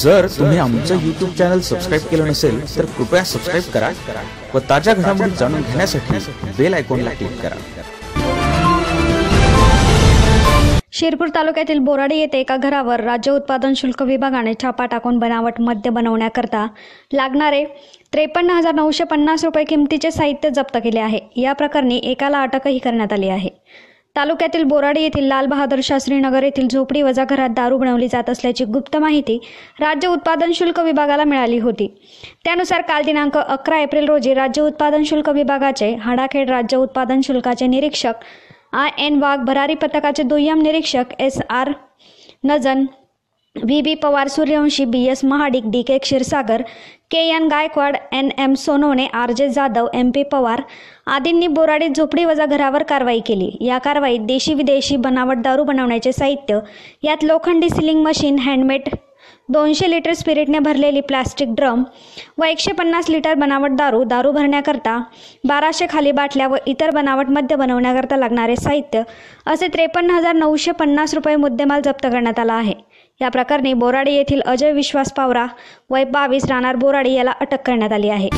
जर तुम्ही आमचं यूट्यूब चॅनल सबस्क्राईब केलं नसेल तर कृपया सबस्क्राईब करा व ताज्या घडामोडी जाणून घेण्यासाठी बेल आयकॉनला क्लिक करा. शिरपूर तालुक्यातील बोराडी येथे एका घरावर राज्य उत्पादन शुल्क विभागाने छापा टाकून बनावट मद्य बनवण्याकरता लागणारे त्रेपन्न हजार नऊशे पन्नास रुपये किमतीचे साहित्य जप्त केले आहे. या प्रकरणी एकाला अटकही करण्यात आली आहे. तालुक्यातील बोराडी येथील लाल बहादूर शास्त्री नगर येथील झोपडी वजा घरात दारू बनवली जात असल्याची गुप्त माहिती राज्य उत्पादन शुल्क विभागाला मिळाली होती. त्यानुसार काल दिनांक अकरा एप्रिल रोजी राज्य उत्पादन शुल्क विभागाचे हाडाखेड राज्य उत्पादन शुल्काचे निरीक्षक आय एन वाघ भरारी पथकाचे दुय्यम निरीक्षक S R Najan V B Pawar Suryavanshi B S Mahadik D K Kshirsagar K N Gaikwad N M Sonawane R J Jadhav M P Pawar आदींनी बोराडीत झोपडी वजा घरावर कारवाई केली. या कारवाईत देशी विदेशी बनावट दारू बनवण्याचे साहित्य यात लोखंडी सिलिंग मशीन हँडमेड दोनशे लिटर स्पिरिटने भरलेली प्लास्टिक ड्रम व एकशे पन्नास लिटर बनावट दारू दारू भरण्याकरता बाराशे खाली बाटल्या व इतर बनावट मद्य बनवण्याकरता लागणारे साहित्य असे त्रेपन्न हजार नऊशे पन्नास रुपये मुद्देमाल जप्त करण्यात आला आहे. या प्रकरणी बोराडी येथील अजय विश्वास पावरा वय बावीस राहणार बोराडी याला अटक करण्यात आली आहे.